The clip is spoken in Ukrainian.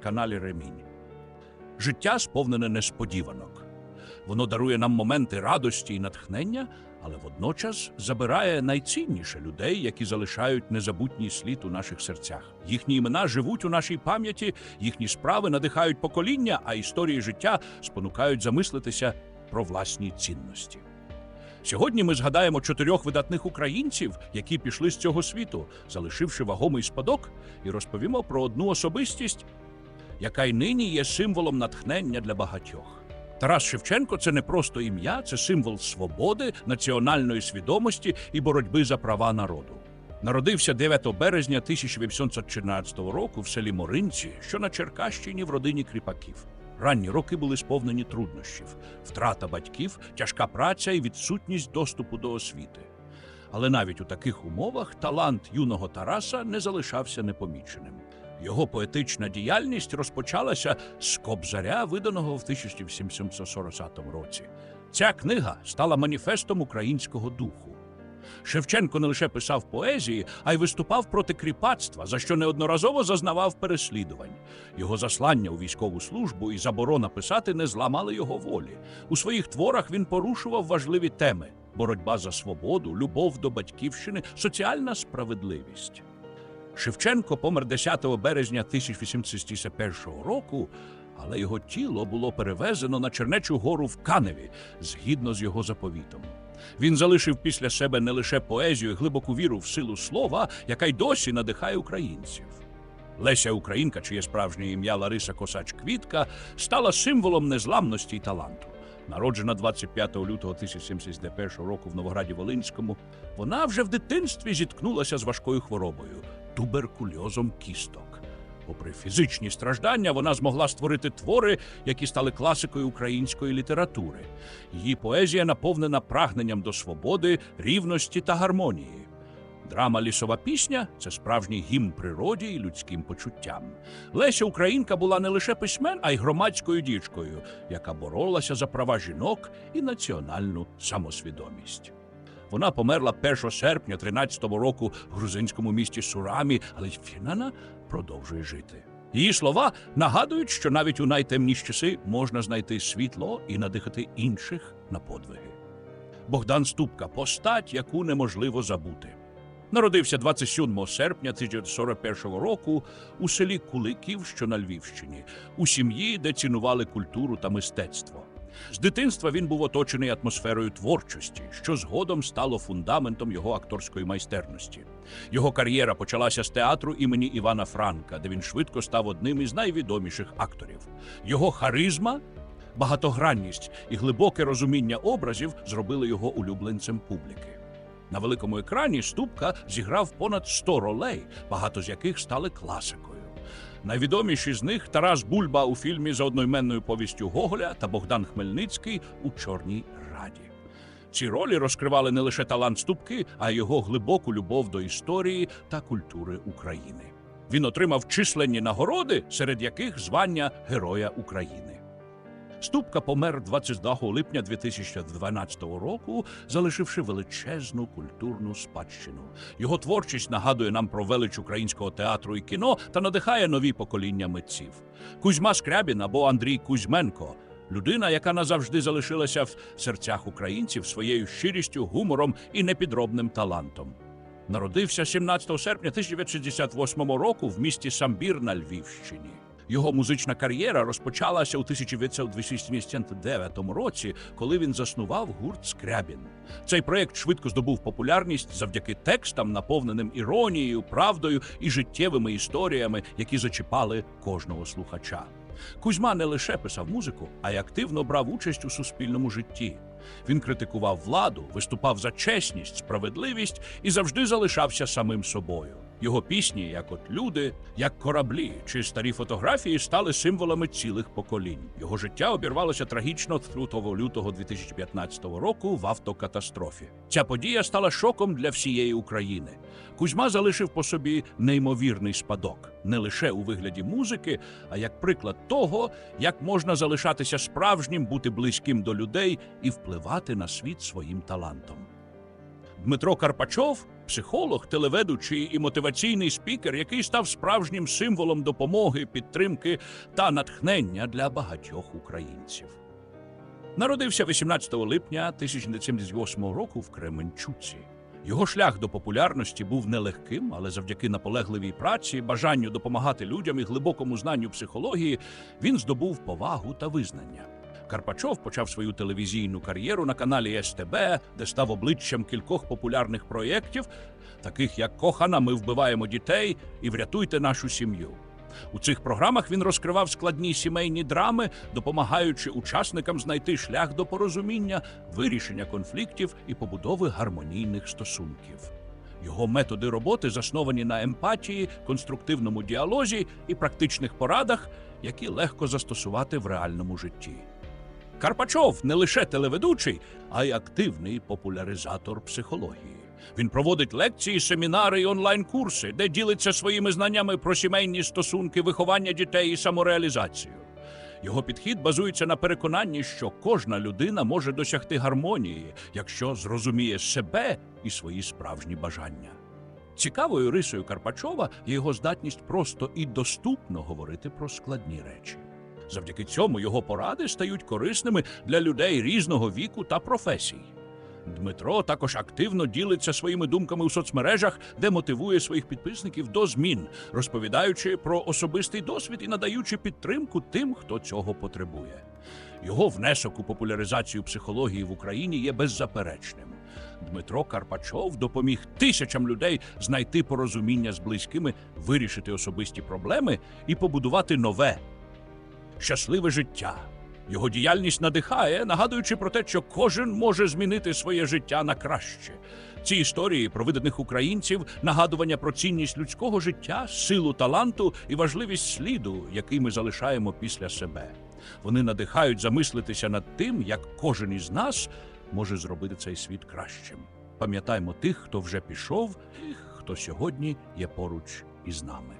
каналі Ремінь. Життя сповнене несподіванок. Воно дарує нам моменти радості і натхнення, але водночас забирає найцінніше людей, які залишають незабутній слід у наших серцях. Їхні імена живуть у нашій пам'яті, їхні справи надихають покоління, а історії життя спонукають замислитися про власні цінності. Сьогодні ми згадаємо чотирьох видатних українців, які пішли з цього світу, залишивши вагомий спадок, і розповімо про одну особистість, яка й нині є символом натхнення для багатьох. Тарас Шевченко це не просто ім'я, це символ свободи, національної свідомості і боротьби за права народу. Народився 9 березня 1814 року в селі Моринці, що на Черкащині в родині кріпаків. Ранні роки були сповнені труднощів: втрата батьків, тяжка праця і відсутність доступу до освіти. Але навіть у таких умовах талант юного Тараса не залишався непоміченим. Його поетична діяльність розпочалася з Кобзаря, виданого в 1740 році. Ця книга стала маніфестом українського духу. Шевченко не лише писав поезії, а й виступав проти кріпацтва, за що неодноразово зазнавав переслідувань. Його заслання у військову службу і заборона писати не зламали його волі. У своїх творах він порушував важливі теми: боротьба за свободу, любов до батьківщини, соціальна справедливість. Шевченко помер 10 березня 1861 року, але його тіло було перевезено на Чернечу гору в Каневі згідно з його заповітом. Він залишив після себе не лише поезію, і глибоку віру в силу слова, яка й досі надихає українців. Леся Українка, чиє справжнє ім'я Лариса Косач Квітка, стала символом незламності й таланту. Народжена 25 лютого 1771 року в Новограді Волинському, вона вже в дитинстві зіткнулася з важкою хворобою туберкульозом кісток. Попри фізичні страждання, вона змогла створити твори, які стали класикою української літератури. Її поезія наповнена прагненням до свободи, рівності та гармонії. Драма Лісова пісня це справжній гімн природі і людським почуттям. Леся Українка була не лише письмен, а й громадською дічкою, яка боролася за права жінок і національну самосвідомість. Вона померла 1 серпня 13-го року в грузинському місті Сурамі, але Фінана продовжує жити. Її слова нагадують, що навіть у найтемніші часи можна знайти світло і надихати інших на подвиги. Богдан Ступка постать, яку неможливо забути. Народився 27 серпня 1941 року у селі Куликів, що на Львівщині, у сім'ї, де цінували культуру та мистецтво. З дитинства він був оточений атмосферою творчості, що згодом стало фундаментом його акторської майстерності. Його кар'єра почалася з театру імені Івана Франка, де він швидко став одним із найвідоміших акторів. Його харизма, багатогранність і глибоке розуміння образів зробили його улюбленцем публіки. На великому екрані Ступка зіграв понад 100 ролей, багато з яких стали класикою. Найвідоміші з них Тарас Бульба у фільмі за одноіменною повістю Гоголя та Богдан Хмельницький у Чорній Раді. Ці ролі розкривали не лише талант Ступки, а й його глибоку любов до історії та культури України. Він отримав численні нагороди, серед яких звання Героя України. Ступка помер 22 липня 2012 року, залишивши величезну культурну спадщину. Його творчість нагадує нам про велич українського театру і кіно та надихає нові покоління митців. Кузьма Скрябін або Андрій Кузьменко людина, яка назавжди залишилася в серцях українців своєю щирістю, гумором і непідробним талантом. Народився 17 серпня 1968 року в місті Самбір на Львівщині. Його музична кар'єра розпочалася у 1989 році, коли він заснував гурт Скрябін. Цей проект швидко здобув популярність завдяки текстам, наповненим іронією, правдою і життєвими історіями, які зачіпали кожного слухача. Кузьма не лише писав музику, а й активно брав участь у суспільному житті. Він критикував владу, виступав за чесність, справедливість і завжди залишався самим собою. Його пісні, як от люди, як кораблі чи старі фотографії, стали символами цілих поколінь. Його життя обірвалося трагічно 3 лютого 2015 року в автокатастрофі. Ця подія стала шоком для всієї України. Кузьма залишив по собі неймовірний спадок не лише у вигляді музики, а як приклад того, як можна залишатися справжнім, бути близьким до людей і впливати на світ своїм талантом. Дмитро Карпачов психолог, телеведучий і мотиваційний спікер, який став справжнім символом допомоги, підтримки та натхнення для багатьох українців. Народився 18 липня 1978 року в Кременчуці. Його шлях до популярності був нелегким, але завдяки наполегливій праці, бажанню допомагати людям і глибокому знанню психології він здобув повагу та визнання. Карпачов почав свою телевізійну кар'єру на каналі СТБ, де став обличчям кількох популярних проєктів, таких як Кохана, ми вбиваємо дітей і Врятуйте нашу сім'ю. У цих програмах він розкривав складні сімейні драми, допомагаючи учасникам знайти шлях до порозуміння, вирішення конфліктів і побудови гармонійних стосунків. Його методи роботи засновані на емпатії, конструктивному діалозі і практичних порадах, які легко застосувати в реальному житті. Карпачов не лише телеведучий, а й активний популяризатор психології. Він проводить лекції, семінари і онлайн-курси, де ділиться своїми знаннями про сімейні стосунки, виховання дітей і самореалізацію. Його підхід базується на переконанні, що кожна людина може досягти гармонії, якщо зрозуміє себе і свої справжні бажання. Цікавою рисою Карпачова є його здатність просто і доступно говорити про складні речі. Завдяки цьому його поради стають корисними для людей різного віку та професій. Дмитро також активно ділиться своїми думками у соцмережах, де мотивує своїх підписників до змін, розповідаючи про особистий досвід і надаючи підтримку тим, хто цього потребує. Його внесок у популяризацію психології в Україні є беззаперечним. Дмитро Карпачов допоміг тисячам людей знайти порозуміння з близькими, вирішити особисті проблеми і побудувати нове щасливе життя. Його діяльність надихає, нагадуючи про те, що кожен може змінити своє життя на краще. Ці історії про видатних українців нагадування про цінність людського життя, силу таланту і важливість сліду, який ми залишаємо після себе. Вони надихають замислитися над тим, як кожен із нас може зробити цей світ кращим. Пам'ятаймо тих, хто вже пішов, і хто сьогодні є поруч із нами.